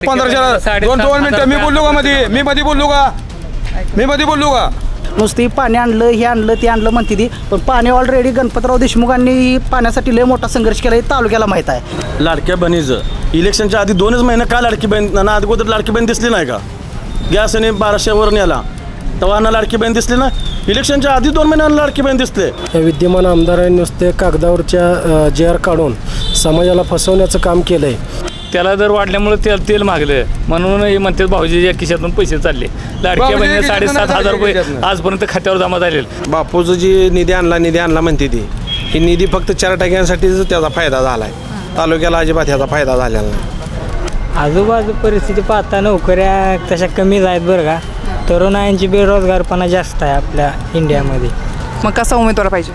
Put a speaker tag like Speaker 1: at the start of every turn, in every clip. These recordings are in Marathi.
Speaker 1: पंधराशे दोन दोन मिनिटं मी बोललो का मध्ये मी मध्ये बोललो का? मी मध्ये बोललो का?
Speaker 2: नुसती पाणी आणलं हे आणलं ते आणलं म्हणते ती. पण पाणी ऑलरेडी गणपतराव देशमुखांनी पाण्यासाठी लय मोठा संघर्ष केला हे तालुक्याला माहीत आहे.
Speaker 3: लाडक्या बहिणीचं. इलेक्शनच्या आधी दोनच महिने का लाडकी बहीण ना अगोदर लाडकी बहीण दिसली नाही का? गॅस आणि बाराशेवर नेला तेव्हा ना लाडकी बहीण दिसली ना? इलेक्शनच्या आधी दोन महिन्यांना लाडकी बहीण दिसले.
Speaker 4: या विद्यमान आमदारांनी नुसते कागदावरच्या जे आर काढून समाजाला फसवण्याचं काम केलं आहे
Speaker 5: त्याला दर वाढल्यामुळे तेल तेल मागलं म्हणून हे म्हणतात भाऊजीच्या खिशातून पैसे चालले. लाडक्या
Speaker 1: खिशातून
Speaker 5: साडेसात हजार रुपये. आजपर्यंत खात्यावर जमा झालेले.
Speaker 6: बापूचं जी निधी आणला निधी आणला म्हणते ती. ही निधी फक्त चार टक्क्यांसाठीच त्याचा फायदा झाला आहे तालुक्याला अजिबात ह्याचा फायदा झालेला नाही.
Speaker 7: आजूबाजू परिस्थिती पाहता नोकऱ्या तशा कमीच आहेत बरं का. तरुणांची बेरोजगारपणा जास्त आहे आपल्या इंडियामध्ये
Speaker 8: मग कसा उमेदवार पाहिजे?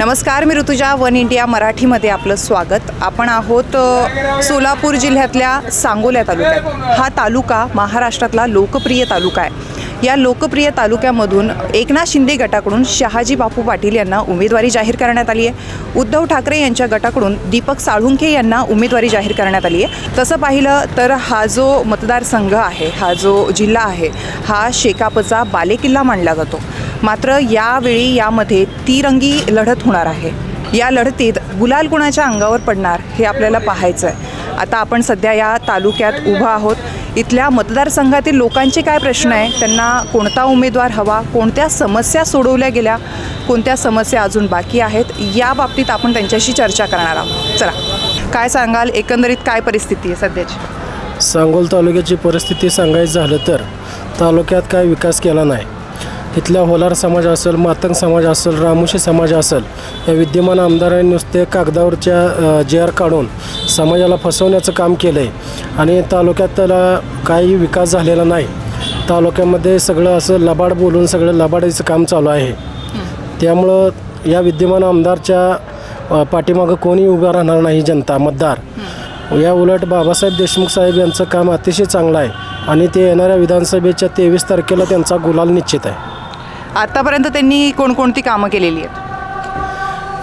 Speaker 8: नमस्कार मी ऋतुजा वन इंडिया मराठीमध्ये आपलं स्वागत. आपण आहोत सोलापूर जिल्ह्यातल्या सांगोल्या तालुक्यात. हा तालुका महाराष्ट्रातला लोकप्रिय तालुका आहे. या लोकप्रिय तालुक्यामधून एकनाथ शिंदे गटाकडून शहाजी बापू पाटील यांना उमेदवारी जाहीर करण्यात आली आहे. उद्धव ठाकरे यांच्या गटाकडून दीपक साळुंखे यांना उमेदवारी जाहीर करण्यात आली आहे. तसं पाहिलं तर हा जो मतदारसंघ आहे हा जो जिल्हा आहे हा शेकापचा बालेकिल्ला मानला जातो. मात्र यावेळी यामध्ये तिरंगी लढत होणार आहे. या लढतीत गुलाल कुणाच्या अंगावर पडणार हे आपल्याला पाहायचं आहे आता आपण सध्या या तालुक्यात उभा आहोत. इथल्या मतदारसंघातील लोकांचे काय प्रश्न आहे? त्यांना कोणता उमेदवार हवा? कोणत्या समस्या सोडवल्या गेल्या? कोणत्या समस्या अजून बाकी आहेत? या बाबतीत आपण त्यांच्याशी चर्चा करणार आहोत. चला काय सांगाल? एकंदरीत काय परिस्थिती आहे सध्याची?
Speaker 4: सांगोल तालुक्याची परिस्थिती सांगायचं झालं तर तालुक्यात काय विकास केला नाही. इथल्या होलार समाज असेल मातंग समाज असेल रामोशी समाज असेल या विद्यमान आमदारांनी नुसते कागदावरच्या जे आर काढून समाजाला फसवण्याचं काम केलं आहे आणि तालुक्यात त्याला काही विकास झालेला नाही. तालुक्यामध्ये सगळं असं लबाड बोलून सगळं लबाडीचं काम चालू आहे. त्यामुळं या विद्यमान आमदारच्या पाठीमागं कोणी उभा राहणार नाही जनता मतदार. या उलट बाबासाहेब देशमुख साहेब यांचं काम अतिशय चांगलं आहे. आणि ते येणाऱ्या विधानसभेच्या तेवीस तारखेला त्यांचा गुलाल निश्चित आहे.
Speaker 8: आतापर्यंत त्यांनी कोणकोणती कामं केलेली आहेत?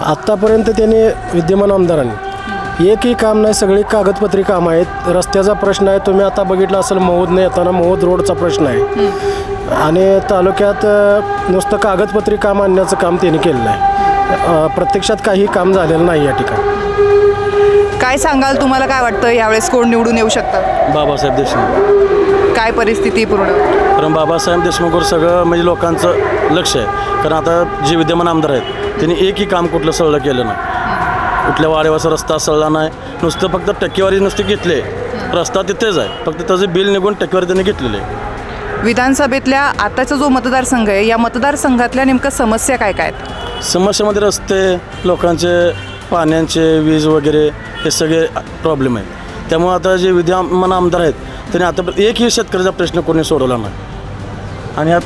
Speaker 4: आत्तापर्यंत त्यांनी विद्यमान आमदारांनी एकही काम नाही सगळी कागदपत्री कामं आहेत. रस्त्याचा प्रश्न आहे तुम्ही आता बघितलं असेल महोदने येताना महोद रोडचा प्रश्न आहे. आणि तालुक्यात अ, नुसतं कागदपत्री काम आणण्याचं काम त्यांनी केलेलं आहे. अ, प्रत्यक्षात काही काम झालेलं नाही या ठिकाणी.
Speaker 8: काय सांगाल तुम्हाला काय वाटतं? यावेळेस कोण निवडून येऊ शकतं?
Speaker 3: बाबासाहेब देशमुख.
Speaker 8: काय परिस्थिती पूर्ण?
Speaker 3: कारण बाबासाहेब देशमुखवर सगळं म्हणजे लोकांचं लक्ष आहे. कारण आता जे विद्यमान आमदार आहेत त्यांनी एकही काम कुठलं सळलं केलं नाही. कुठल्या वाड्यावाचा रस्ता सळला नाही. नुसतं फक्त टक्केवारी नुसते घेतले रस्ता तिथेच आहे. फक्त त्याचं बिल निघून टक्केवारी त्यांनी घेतलेली आहे.
Speaker 8: विधानसभेतल्या आताचा जो मतदारसंघ आहे या मतदारसंघातल्या नेमकं समस्या काय काय आहेत?
Speaker 3: समस्यामध्ये रस्ते लोकांचे पाण्याचे वीज वगैरे हे सगळे प्रॉब्लेम आहेत. त्यामुळे आता जे विद्यमान आमदार आहेत त्यांनी आता एकही शेतकऱ्याचा प्रश्न कोणी सोडवला नाही. आणि यात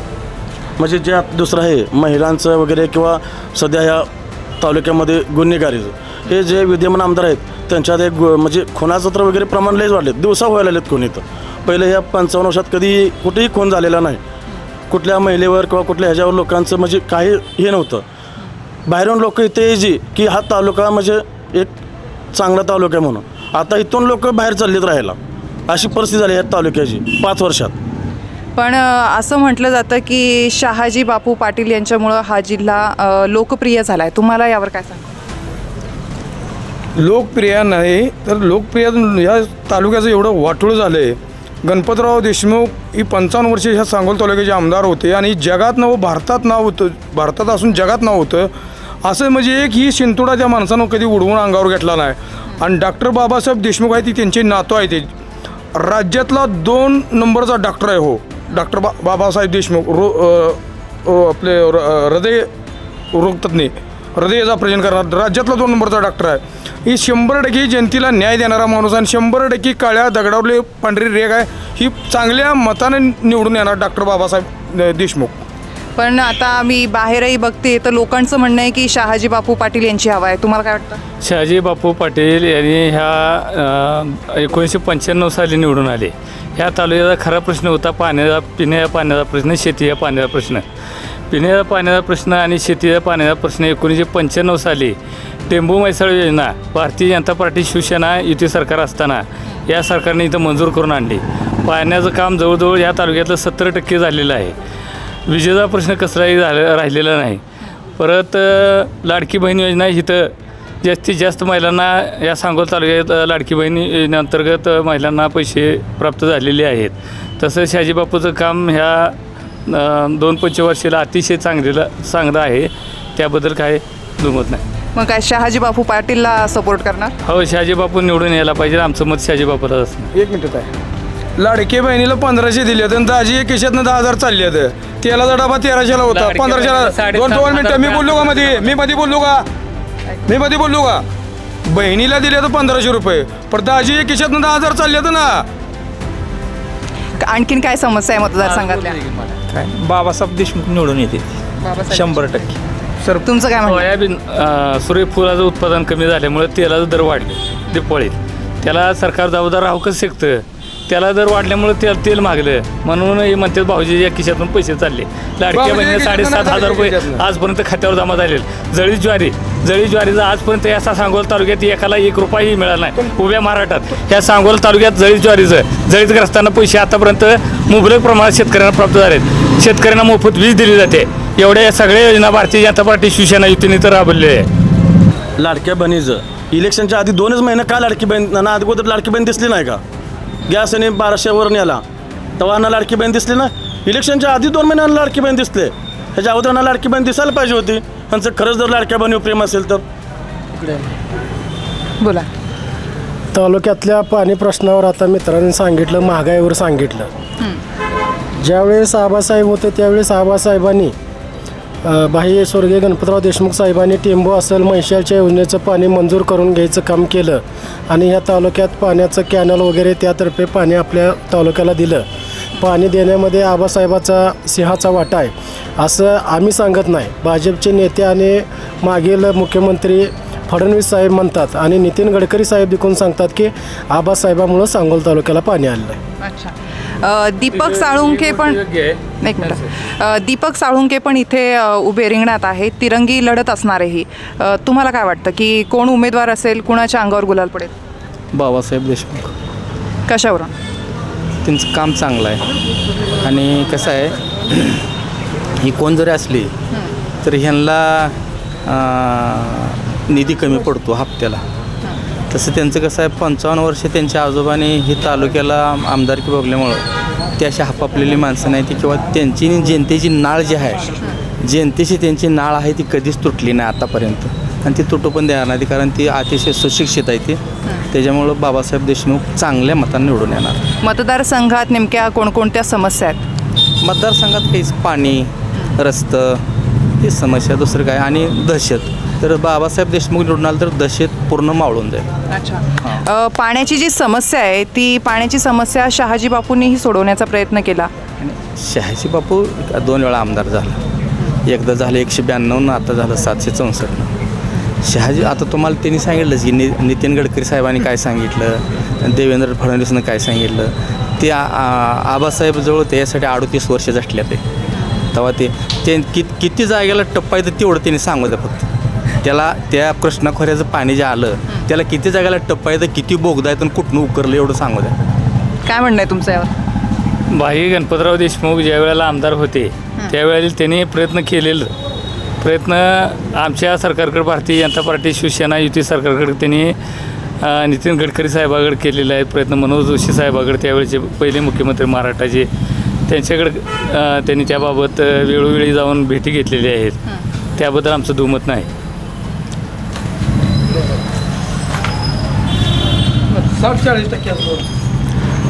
Speaker 3: म्हणजे जे आत दुसरं आहे महिलांचं वगैरे किंवा सध्या ह्या तालुक्यामध्ये गुन्हेगारीचं हे जे विद्यमान आमदार आहेत त्यांच्यात एक गु- म्हणजे खुनाचं तर वगैरे प्रमाण लईच वाढले दिवसा व्हायला लागलेत कोणी तर. पहिले ह्या पंचावन्न वर्षात कधी कुठेही खून झालेला नाही. कुठल्या महिलेवर किंवा कुठल्या ह्याच्यावर लोकांचं म्हणजे काही हे नव्हतं. बाहेरून लोक इथे जी की हा तालुका म्हणजे एक चांगला तालुका आहे म्हणून. आता इथून लोक बाहेर चाललेत राहायला. अशी परिस्थिती झाली या तालुक्याची पाच वर्षात.
Speaker 8: पण असं म्हटलं जातं की शहाजी बापू पाटील यांच्यामुळं हा जिल्हा अ, लोकप्रिय झाला आहे तुम्हाला यावर काय सांगा
Speaker 1: लोकप्रिय नाही तर लोकप्रिय या तालुक्याचं एवढं वाटोळ झालं आहे गणपतराव देशमुख ही पंचावन्न वर्षे ह्या सांगोल तालुक्याचे आमदार होते आणि जगात नाव भारतात नाव होतं भारतात असून जगात नाव होतं. असं म्हणजे एक ही शिंतोडा त्या माणसानं कधी उडवून अंगावर घेतला नाही. आणि डॉक्टर बाबासाहेब देशमुख आहे ती त्यांचे नातो आहे ते. राज्यातला दोन नंबरचा डॉक्टर आहे हो. डॉक्टर बा बाबासाहेब देशमुख. रो आपले र- हृदय रोगतज्ञ. हृदयाचा प्रजन करणार. राज्यातला दोन नंबरचा डॉक्टर आहे. ही शंभर टक्के जनतेला न्याय देणारा माणूस आणि शंभर टक्के काळ्या दगडावले पांढरी रेग आहे. ही चांगल्या मताने निवडून येणार डॉक्टर बाबासाहेब देशमुख.
Speaker 8: पण आता मी बाहेरही बघते तर लोकांचं म्हणणं आहे की शहाजी बापू पाटील यांची हवा आहे. तुम्हाला काय वाटतं?
Speaker 5: शहाजी बापू पाटील यांनी ह्या एकोणीसशे पंच्याण्णव साली निवडून आले. ह्या तालुक्याचा खरा प्रश्न होता पाण्याचा पिण्याच्या पाण्याचा प्रश्न शेतीच्या पाण्याचा प्रश्न. पिण्याचा पाण्याचा प्रश्न आणि शेतीच्या पाण्याचा प्रश्न एकोणीसशे पंच्याण्णव साली टेंबू मैसळ योजना भारतीय जनता पार्टी शिवसेना युती सरकार असताना या सरकारने इथं मंजूर करून आणली. पाण्याचं काम जवळजवळ या तालुक्यातलं सत्तर टक्के झालेलं आहे. विजेचा प्रश्न कसलाही झाला राहिलेला नाही. परत लाडकी बहीण योजना इथं जास्तीत जास्त महिलांना या सांगोल तालुक्यात लाडकी बहीण योजनेअंतर्गत महिलांना पैसे प्राप्त झालेले आहेत. तसं शहाजी बापूचं काम ह्या दोन पंचवर्षीला अतिशय चांगलेलं चांगलं आहे. त्याबद्दल काय दुमत नाही.
Speaker 8: मग काय शहाजी बापू पाटीलला सपोर्ट करणार?
Speaker 5: हो शहाजी बापू निवडून यायला पाहिजे. आमचं मत शहाजी बापूला असणार.
Speaker 1: एक मिनिट आहे लाडके बहिणीला पंधराशे दिले आणि दाजी एक खिशातनं दहा हजार चालले आहेत तेलाचा डबा तेराशेला होता.
Speaker 5: लाडक्या
Speaker 1: पंधराशेला
Speaker 5: साडेसात
Speaker 1: दोन दोन मिनिटं. मी
Speaker 5: हजार
Speaker 1: बोललो का मध्ये मी मध्ये बोललो का? मी मध्ये बोललो का? बहिणीला दिले तर पंधराशे रुपये. पण दाजी एक खिशातनं दहा हजार चालले आहेत ना.
Speaker 8: आणखीन काय समस्या आहे मतदारसंघातल्या
Speaker 9: काय? बाबासाहेब देशमुख निवडून येते शंभर टक्के.
Speaker 1: सर
Speaker 8: तुमचं काय म्हणणं?
Speaker 5: सोयाबीन अ, सूर्यफुलाचं उत्पादन कमी झाल्यामुळे तेलाचं दर वाढले. दिपवळीत. त्याला सरकार जबाबदार राहू कसं शकतं? त्याला दर वाढल्यामुळे तेल तेल मागलं. म्हणून हे म्हणतात भाऊजी या खिशातून पैसे चालले. लाडक्या बहिणीने साडेसात हजार रुपये. आजपर्यंत खात्यावर जमा झालेले जळी ज्वारी जळी ज्वारीचा आजपर्यंत या सांगोल तालुक्यात एकाला एक रुपयाही मिळाला नाही. उभ्या महाराष्ट्रात. या सांगोल तालुक्यात जळीत ज्वारीचं जळीत ग्रस्तांना पैसे आतापर्यंत मुबलक प्रमाणात शेतकऱ्यांना प्राप्त झालेत शेतकऱ्यांना मोफत वीज दिली जाते. एवढ्या या सगळ्या योजना भारतीय जनता पार्टी शिवसेना युतीने तर राबवलेल्या आहे
Speaker 3: लाडक्या बहिणीचं. इलेक्शनच्या आधी दोनच महिने का लाडकी बहीण ना अगोदर लाडकी बहीण दिसली नाही का? गॅस आणि बाराशेवर नेला तेव्हा ना लाडकी बहीण दिसली ना? इलेक्शनच्या आधी दोन महिन्यांना लाडकी बहीण दिसले. ह्याच्या अगोदर ना लाडकी बहीण दिसायला पाहिजे होती. त्यांचं खरंच जर लाडक्या बहिणीवर प्रेम असेल तर?
Speaker 8: बोला.
Speaker 4: तालुक्यातल्या पाणी प्रश्नावर आता मित्रांनी सांगितलं महागाईवर सांगितलं. ज्यावेळेस आबासाहेब होते त्यावेळेस आबासाहेबांनी बाह्य स्वर्गीय गणपतराव देशमुख साहेबांनी टेंबू असेल म्हैशाळच्या योजनेचं पाणी मंजूर करून घ्यायचं काम केलं आणि ह्या तालुक्यात पाण्याचं कॅनल वगैरे त्यातर्फे पाणी आपल्या तालुक्याला दिलं. पाणी देण्यामध्ये आबासाहेबाचा सिंहाचा वाटा आहे. असं आम्ही सांगत नाही. भाजपचे नेते आणि मागील मुख्यमंत्री फडणवीस साहेब म्हणतात आणि नितीन गडकरी साहेब देखून सांगतात की आबासाहेबामुळं सांगोल तालुक्याला पाणी आलेलं आहे.
Speaker 8: अच्छा. अ, दीपक साळुंखे पण एक मिनिट. अ, दीपक साळुंके पण इथे अ, उभे रिंगणात आहे तिरंगी लढत असणार आहे ही अ, तुम्हाला काय वाटतं की कोण उमेदवार असेल कुणाच्या अंगावर गुलाल पडेल?
Speaker 9: बाबासाहेब देशमुख.
Speaker 8: कशावरून?
Speaker 9: त्यांचं काम चांगलं आहे. आणि कसं आहे ही कोण जरी असली तर ह्यांना अं, निधी कमी पडतो हप्त्याला. तसं त्यांचं कसं आहे पंचावन्न वर्ष त्यांच्या आजोबाने ही तालुक्याला आमदारकी बघल्यामुळं ती अशी हापापलेली माणसं नाही ती किंवा त्यांची जनतेची नाळ जी आहे जनतेशी त्यांची नाळ आहे ती कधीच तुटली नाही आतापर्यंत. आणि ती तुटू पण देणार नाही कारण ती अतिशय सुशिक्षित आहे ती. त्याच्यामुळं बाबासाहेब देशमुख चांगल्या मतांनी निवडून येणार.
Speaker 8: मतदारसंघात नेमक्या कोणकोणत्या समस्या आहेत?
Speaker 9: मतदारसंघात काहीच पाणी रस्तं ही समस्या दुसरं काय आणि दहशत. तर बाबासाहेब देशमुख निवडून आलं तर दहशत पूर्ण मावळून जाईल.
Speaker 8: अच्छा. पाण्याची जी समस्या आहे ती पाण्याची समस्या शहाजी बापूंनीही सोडवण्याचा प्रयत्न केला.
Speaker 9: शहाजी बापू दोन वेळा आमदार झाला. एकदा झालं एकशे ब्याण्णवनं आता झालं सातशे चौसष्टनं. शहाजी आता तुम्हाला त्यांनी सांगितलंच की नि नितीन गडकरी साहेबांनी काय सांगितलं देवेंद्र फडणवीसनं काय सांगितलं. ते आबासाहेब ते यासाठी अडतीस वर्ष झटल्या ते तेव्हा ते ते कि किती जागेला टप्पा येतं तेवढं त्यांनी सांगू फक्त. त्याला त्या कृष्णाखोऱ्याचं पाणी जे आलं त्याला किती जागेला टप्पा येतं किती बोगदा येतं आणि कुठनं उकरलं एवढं सांगू द्या.
Speaker 8: काय म्हणणं आहे तुमचं यावर?
Speaker 5: भाई गणपतराव देशमुख ज्या वेळेला आमदार होते त्यावेळेला त्यांनी प्रयत्न केलेलं. प्रयत्न आमच्या सरकारकडे भारतीय जनता पार्टी शिवसेना युती सरकारकडे त्यांनी अ, नितीन गडकरी साहेबाकडे केलेले आहेत प्रयत्न. मनोज जोशी साहेबाकडे त्यावेळेचे पहिले मुख्यमंत्री महाराष्ट्राचे त्यांच्याकडे अ, त्यांनी त्याबाबत अ, वेळोवेळी जाऊन भेटी घेतलेल्या आहेत. त्याबद्दल आमचं दुमत नाही.
Speaker 1: साठ चाळीस टक्के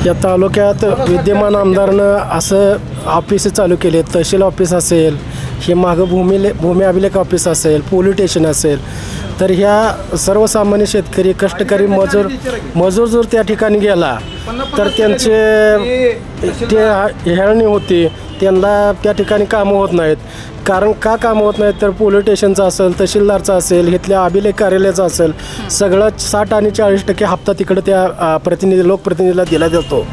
Speaker 4: या तालुक्यात विद्यमान आमदारनं असं ऑफिस चालू केले तहसील ऑफिस असेल हे मागं भूमी भूमी अभिलेख ऑफिस असेल पोलीस स्टेशन असेल तर ह्या सर्वसामान्य शेतकरी कष्टकरी मजूर मजूर जर त्या ठिकाणी गेला तर त्यांचे ते हेळणी होती त्यांना त्या ठिकाणी कामं होत नाहीत. कारण का कामं होत नाहीत? तर पोलीस स्टेशनचं असेल तहसीलदारचं असेल इथल्या अभिलेख कार्यालयाचं असेल सगळं साठ आणि चाळीस टक्के हप्ता तिकडं त्या प्रतिनिधी लोकप्रतिनिधीला दिला जातो.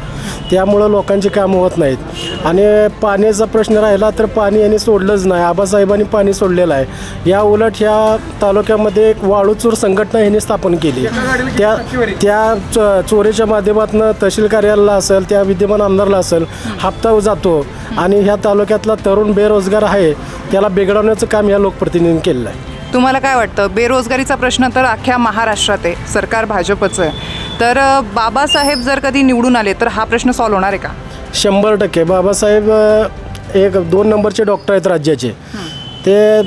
Speaker 4: त्यामुळं लोकांची कामं होत नाहीत. आणि पाण्याचा प्रश्न राहिला तर पाणी यांनी सोडलंच नाही. आबासाहेबांनी पाणी सोडलेलं आहे. या उलट ह्या तालुक्यामध्ये एक वाळूचूर संघटना ह्यांनी स्थापन केली. त्या त्या च चोरीच्या माध्यमातून तहसील कार्यालयाला असेल त्या विद्यमान आमदारला असेल हप्ता जातो. आणि ह्या तालुक्यातला तरुण बेरोजगार आहे त्याला बिघडवण्याचं काम या लोकप्रतिनिधींनी केलेलं आहे.
Speaker 8: तुम्हाला काय वाटतं? बेरोजगारीचा प्रश्न तर अख्ख्या महाराष्ट्रात आहे. सरकार भाजपचं आहे. तर बाबासाहेब जर कधी निवडून आले तर हा प्रश्न सॉल्व्ह होणार आहे का?
Speaker 4: शंभर टक्के. बाबासाहेब एक दोन नंबरचे डॉक्टर आहेत राज्याचे. ते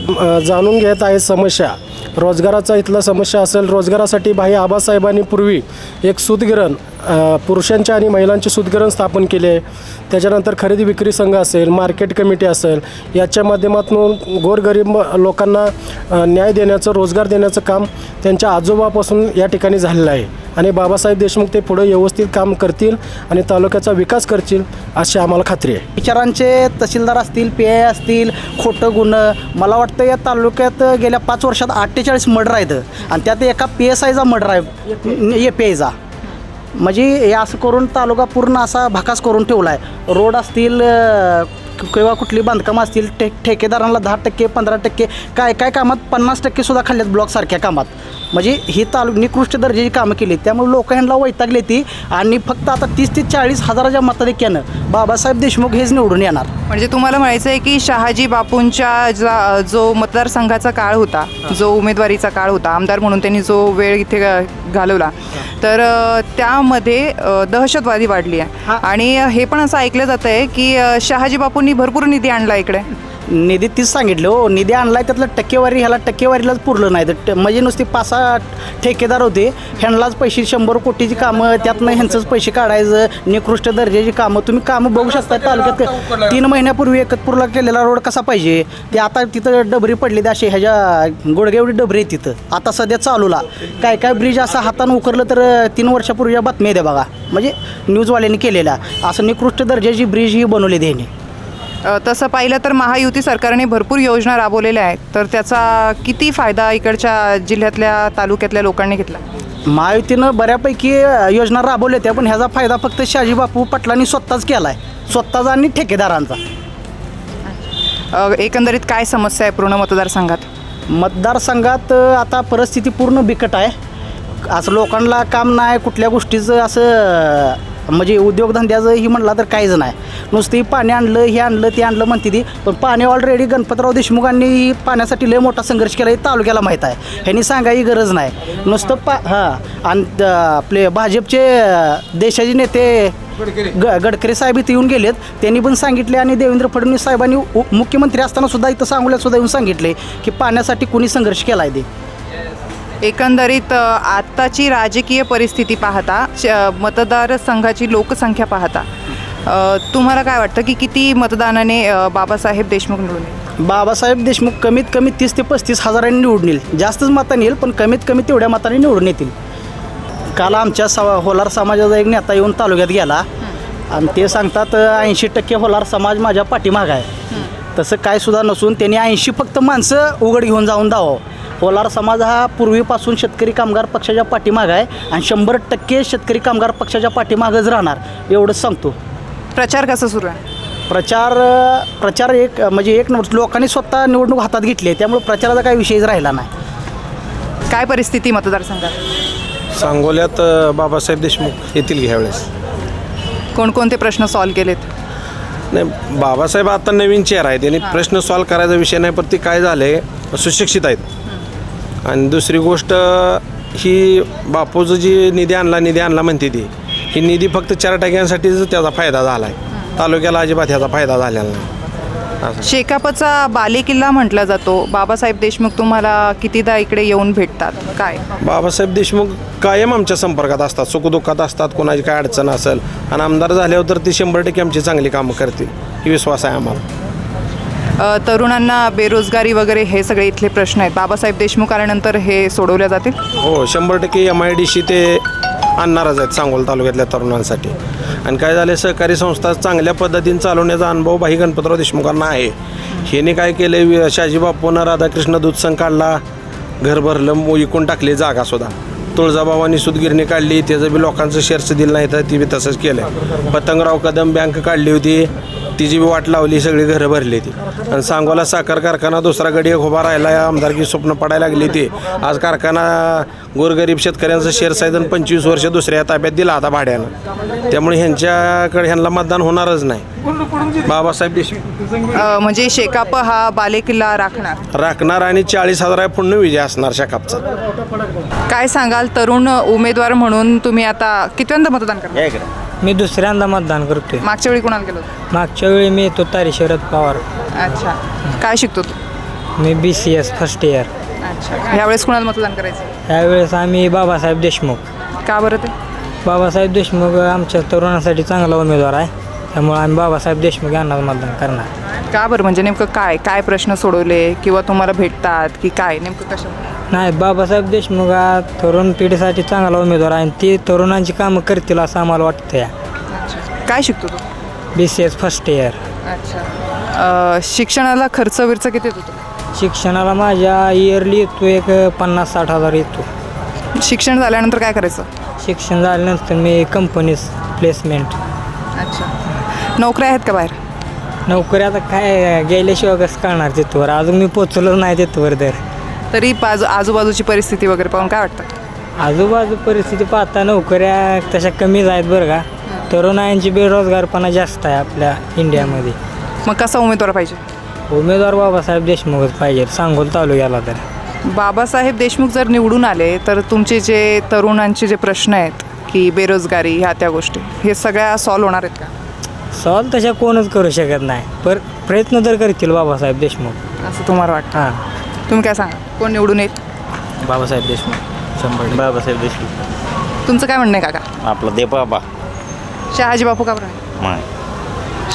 Speaker 4: जाणून घेत आहेत समस्या. रोजगाराचा इथला समस्या असेल रोजगारासाठी भाई आबासाहेबांनी पूर्वी एक सूतगिरण पुरुषांच्या आणि महिलांचे सूतगिरण स्थापन केले. आहे त्याच्यानंतर खरेदी विक्री संघ असेल मार्केट कमिटी असेल याच्या माध्यमातून गोरगरीब लोकांना न्याय देण्याचं रोजगार देण्याचं काम त्यांच्या आजोबापासून या ठिकाणी झालेलं आहे. आणि बाबासाहेब देशमुख ते पुढे व्यवस्थित काम करतील आणि तालुक्याचा विकास करतील अशी आम्हाला खात्री आहे.
Speaker 2: विचारांचे तहसीलदार असतील पी आय असतील खोटं गुन्ह मला वाटतं या तालुक्यात गेल्या पाच वर्षात अठ्ठेचाळीस मर्डर आहेत. आणि त्यात एका पी एस आयचा मर्डर आहे ए पी आयचा म्हणजे हे असं करून तालुका पूर्ण असा भाकास करून ठेवला आहे रोड असतील किंवा कुठली बांधकामं असतील ठे ठेकेदारांना दहा टक्के पंधरा टक्के काय काय कामात पन्नास टक्के सुद्धा खाल्ल्यात ब्लॉकसारख्या कामात. म्हणजे ही तालु निकृष्ट दर्जाची कामं केली त्यामुळे लोक ह्यांना वैतागली ती आणि फक्त आता तीस ते चाळीस हजाराच्या मताधिक्यानं बाबासाहेब देशमुख हेच निवडून येणार.
Speaker 8: म्हणजे तुम्हाला म्हणायचं आहे की शहाजी बापूंच्या जा जो मतदारसंघाचा काळ होता जो उमेदवारीचा काळ होता आमदार म्हणून त्यांनी जो वेळ इथे घालवला तर त्यामध्ये दहशतवादी वाढली आहे. आणि हे पण असं ऐकलं जातं आहे की शहाजी बापूंनी भरपूर निधी आणला इकडे.
Speaker 2: निधी तीच सांगितलं हो. निधी आणलाय त्यातलं टक्केवारी ह्याला टक्केवारीलाच पुरलं नाही. तर म्हणजे नुसती पाच सहा ठेकेदार होते ह्यांनाच पैसे शंभर कोटीची कामं त्यातनं ह्यांचंच पैसे काढायचं निकृष्ट दर्जाची कामं. तुम्ही कामं बघू शकता तालुक्यात तीन महिन्यापूर्वी एकतपूरला केलेला रोड कसा पाहिजे? ते आता तिथं डबरी पडली ती अशी ह्याच्या गुडघेवढी डबरी आहे तिथं. आता सध्या चालूला. काय काय ब्रिज असं हातानं उकरलं तर तीन वर्षापूर्वी बातमी द्या बघा. म्हणजे न्यूजवाल्यांनी केलेल्या. असं निकृष्ट दर्जाची ब्रिज ही बनवली त्यांनी.
Speaker 8: अ, तसं पाहिलं तर महायुती सरकारने भरपूर योजना राबवलेल्या आहेत. तर त्याचा किती फायदा इकडच्या जिल्ह्यातल्या तालुक्यातल्या लोकांनी घेतला?
Speaker 2: महायुतीनं बऱ्यापैकी योजना राबवल्या त्या पण ह्याचा फायदा फक्त शहाजी बापू पाटलांनी स्वतःच केला आहे स्वतःचा आणि ठेकेदारांचा.
Speaker 8: एकंदरीत काय समस्या आहे पूर्ण मतदारसंघात?
Speaker 2: मतदारसंघात आता परिस्थिती पूर्ण बिकट आहे. असं लोकांना काम नाही कुठल्या गोष्टीचं असं म्हणजे उद्योगधंद्याचं ही म्हणला तर काहीच नाही. नुसती पाणी आणलं हे आणलं ते आणलं म्हणते ती. पण पाणी ऑलरेडी गणपतराव देशमुखांनी पाण्यासाठी लय मोठा संघर्ष केला हे तालुक्याला माहीत आहे. ह्यांनी सांगायची गरज नाही. नुसतं पा हां. आणि आपले भाजपचे देशाचे नेते ग गडकरी साहेब इथे येऊन गेलेत. त्यांनी पण सांगितले आणि देवेंद्र फडणवीस साहेबांनी उ- मुख्यमंत्री असताना सुद्धा इथं सांगोल्यात सुद्धा येऊन सांगितले की पाण्यासाठी कुणी संघर्ष केला आहे ते.
Speaker 8: एकंदरीत आत्ताची राजकीय परिस्थिती पाहता श- मतदार संघाची लोकसंख्या पाहता तुम्हाला काय वाटतं की किती मतदानाने बाबासाहेब देशमुख निवडून येईल?
Speaker 2: बाबासाहेब देशमुख कमीत कमी तीस ते पस्तीस हजारांनी निवडून येईल. जास्तच मतांनी येईल पण कमीत कमी तेवढ्या मतांनी निवडून येतील. काल आमच्या स होलार समाजाचा एक नेता येऊन तालुक्यात गेला. आणि ते सांगतात ऐंशी टक्के होलार समाज माझ्या पाठीमाग आहे. तसं काय सुद्धा नसून त्यांनी ऐंशी फक्त माणसं उघड घेऊन जाऊन दावं. होलार समाज हा पूर्वीपासून शेतकरी कामगार पक्षाच्या पाठीमाग आहे आणि शंभर टक्के शेतकरी कामगार पक्षाच्या पाठीमागच राहणार एवढंच सांगतो.
Speaker 8: प्रचार कसा सुरू आहे?
Speaker 2: प्रचार प्रचार एक म्हणजे एक नंबर लोकांनी स्वतः निवडणूक हातात घेतली आहे त्यामुळे प्रचाराचा काही विषयच राहिला नाही.
Speaker 8: काय परिस्थिती मतदारसंघात?
Speaker 6: सांगोल्यात अ, बाबासाहेब देशमुख येतील घ्या वेळेस
Speaker 8: कोणकोणते प्रश्न सॉल्व्ह केलेत?
Speaker 6: नाही बाबासाहेब आता नवीन चेहरा आहे त्यांनी प्रश्न सॉल्व करायचा विषय नाही पण ते काय झाले सुशिक्षित आहेत. आणि दुसरी गोष्ट ही बापूचं जी निधी आणला निधी आणला म्हणते ती ही निधी फक्त चार टक्क्यांसाठीच त्याचा फायदा झाला आहे तालुक्याला अजिबात ह्याचा फायदा झालेला नाही.
Speaker 8: शेकापचा बालेकिल्ला म्हटला जातो. बाबासाहेब देशमुख तुम्हाला कितीदा इकडे येऊन भेटतात? काय?
Speaker 6: बाबासाहेब देशमुख कायम आमच्या संपर्कात असतात. सुखदुःखात असतात कोणाची काय अडचण असेल. आणि आमदार झाल्यावर तर ते शंभर टक्के आमची चांगली कामं करतील. ही विश्वास आहे आम्हाला.
Speaker 8: अ, तरुणांना बेरोजगारी वगैरे हे सगळे इथले प्रश्न आहेत. बाबासाहेब देशमुख आल्यानंतर हे सोडवल्या जातील?
Speaker 6: हो शंभर टक्के एम आय डी सी ते आणणारच आहेत सांगोल तालुक्यातल्या तरुणांसाठी. आणि काय झाले सहकारी संस्था चांगल्या पद्धतीने चालवण्याचा अनुभव भाई गणपतराव देशमुखांना आहे. ह्याने काय केलं शहाजी बापूनं राधाकृष्ण दूधसंघ काढला. घर भरलं मो- विकून टाकली जागासुद्धा तुळजाबाबांनी सुतगिरणी काढली त्याचं बी लोकांचं शेअर्स दिलं नाही तर ती बी तसंच केलं पतंगराव कदम बँक काढली होती. तिची बी वाट लावली सगळी घरं भरली ती. आणि सांगोला साखर कारखाना दुसरा गडी एक उभा राहिला या आमदारकी स्वप्न पडायला लागली ती. आज कारखाना गोरगरीब शेतकऱ्यांचं शेअर्स आहे आणि पंचवीस वर्ष दुसऱ्या ताब्यात दिला आता भाड्यानं. त्यामुळे ह्यांच्याकडे ह्यांना मतदान होणारच नाही. बाबासाहेब देशमुख.
Speaker 8: म्हणजे शेकाप हा बालेकिल्ला राखणार.
Speaker 6: राखणार आणि चाळीस हजारा पूर्ण विजय असणार शकापचा.
Speaker 8: काय सांगाल तरुण उमेदवार म्हणून तुम्ही आता कितव्यांदा मतदान करणार?
Speaker 7: मी दुसऱ्यांदा मतदान करतोय.
Speaker 8: मागच्या वेळी कोणाला केलं होतं?
Speaker 7: मागच्या वेळी मी तुतारी शरद पवार.
Speaker 8: अच्छा. काय शिकतो तू?
Speaker 7: मी B C S first year
Speaker 8: अच्छा. ह्यावेळेस कोणाला मतदान करायचं?
Speaker 7: त्यावेळेस आम्ही बाबासाहेब देशमुख.
Speaker 8: का बरं ते?
Speaker 7: बाबासाहेब देशमुख आमच्या तरुणासाठी चांगला उमेदवार आहे. त्यामुळे आम्ही बाबासाहेब देशमुख यांना मतदान करणार.
Speaker 8: का बरं? म्हणजे नेमकं काय? काय प्रश्न सोडवले? किंवा तुम्हाला भेटतात की काय? नेमकं कशा
Speaker 7: नाही बाबासाहेब देशमुख हा तरुण पिढीसाठी चांगला उमेदवार आहे आणि ते तरुणांची कामं करतील असं आम्हाला वाटतं या
Speaker 8: काय शिकतो तू?
Speaker 7: B C S first year
Speaker 8: अच्छा. शिक्षणाला खर्च विर्च किती येतो
Speaker 7: शिक्षणाला माझ्या इयरली येतो एक पन्नास साठ हजार येतो.
Speaker 8: शिक्षण झाल्यानंतर काय करायचं?
Speaker 7: शिक्षण झाल्यानंतर मी कंपनीज प्लेसमेंट
Speaker 8: अच्छा. नोकऱ्या आहेत का बाहेर?
Speaker 7: नोकरी आता काय गेल्याशिवाय कसं कळणार तिथवर? अजून मी पोचलो नाही तिथवर तर.
Speaker 8: तरी बाजू आजूबाजूची परिस्थिती वगैरे पाहून काय वाटतं?
Speaker 7: आजूबाजू परिस्थिती पाहता नोकऱ्या तशा कमीच आहेत बरं का. तरुणांची बेरोजगारपणा जास्त आहे आपल्या इंडियामध्ये.
Speaker 8: मग कसा उमेदवार पाहिजे?
Speaker 7: उमेदवार बाबासाहेब देशमुखच पाहिजे सांगोल तालुक्याला तर.
Speaker 8: बाबासाहेब देशमुख जर निवडून आले तर तुमचे जे तरुणांचे जे प्रश्न आहेत की बेरोजगारी ह्या त्या गोष्टी हे सगळ्या सॉल्व्ह होणार आहेत का?
Speaker 7: सॉल्व तशा कोणच करू शकत नाही. पर प्रयत्न तर करतील बाबासाहेब देशमुख.
Speaker 8: असं तुम्हाला वाटतं?
Speaker 7: हां.
Speaker 8: तुम्ही काय सांगा? कोण निवडून येईल?
Speaker 9: बाबासाहेब देशमुख. शंभर बाबासाहेब देशमुख.
Speaker 8: तुमचं काय म्हणणं आहे काका?
Speaker 9: आपलं दे बाबा.
Speaker 8: शहाजी बापू का बरं?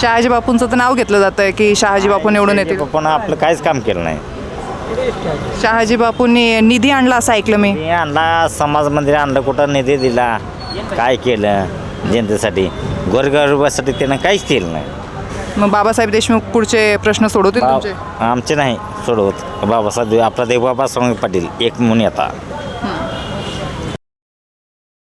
Speaker 8: शहाजी बापूंचं तर नाव घेतलं जातं आहे की शहाजी बापू निवडून येतील.
Speaker 9: पण आपलं काहीच काम केलं नाही.
Speaker 8: शहाजी बापूंनी निधी आणला असं ऐकलं मी.
Speaker 9: मी आणला समाज मंदिर आणलं कुठं निधी दिला? काय केलं? जनतेसाठी. गोरगरिबासाठी त्यानं काहीच केलं नाही.
Speaker 8: मग बाबासाहेब देशमुख पुढचे प्रश्न सोडवतील तुमचे?
Speaker 9: आमचे नाही सोडवत. बाबासाहेब आपला देवबाबा स्वामी पाटील एक म्हणून येतात